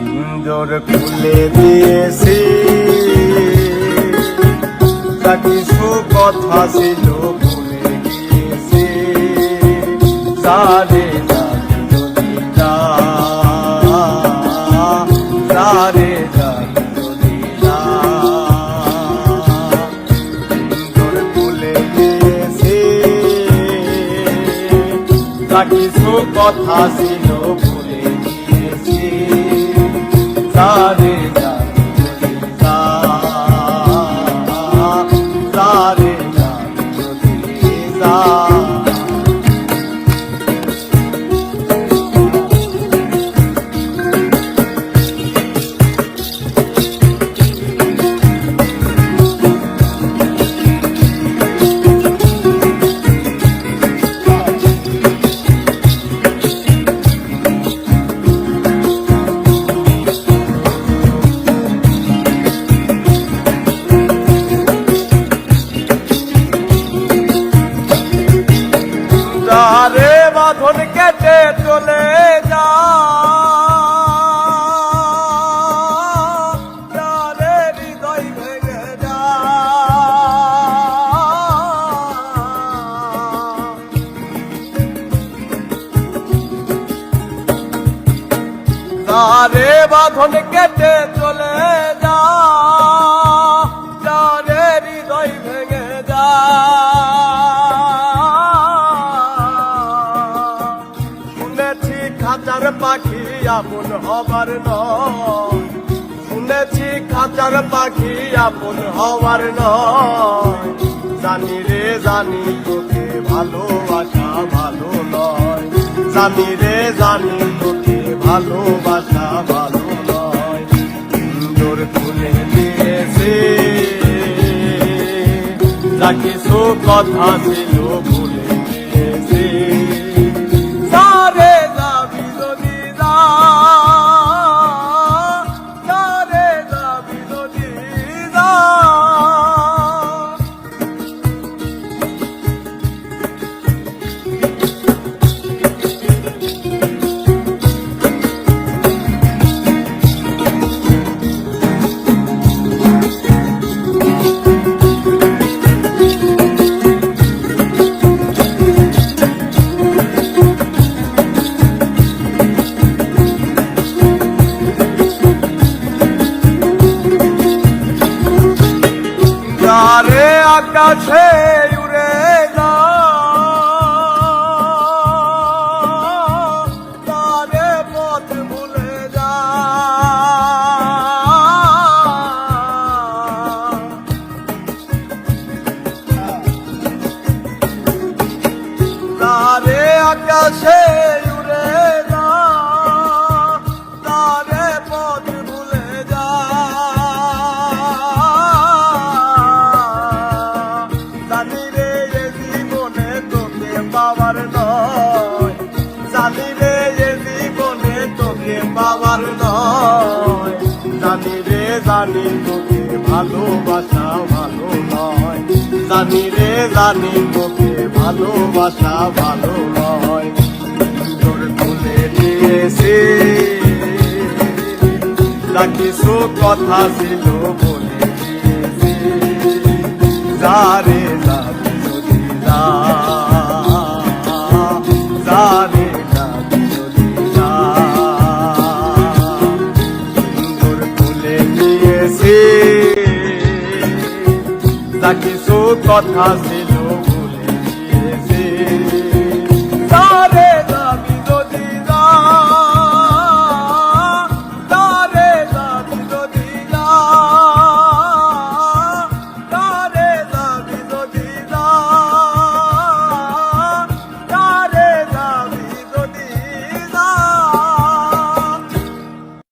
সুন্দর খুলে দিয়েছি। তা কিছু কথা ছিল ভুলে গিয়েছি। সারে সারে কিছু কথা ছিল সারে বাঁধন কেটে চলে যা। তারে বাঁধন কেটে চলে যা। খাঁচার পাখি আপন হবার নয়। শুনেছি খাঁচার পাখি আপন হবার নয়। জানি রে, জানি তোকে ভালোবাসা ভালো নয়। জানি রে, জানি তোকে ভালোবাসা ভালো নয়। তুলে দিয়েছে। যা কিছু কথা ছিল ভুলে যারে আকাশে উড়ে যা। তারে পথ ভুলে যা। তারে আকাশে পাওয়ার নয়। জানি রে, এ জীবনে তোকে পাওয়ার নয়। জানি রে, জানি তোকে ভালোবাসা ভালো নয়। জানি রে, জানি তোকে ভালোবাসা ভালো নয়। কিছু কথা ছিল বলে যারে যা কিছু কথা ছিল ভুলে গিয়েছে।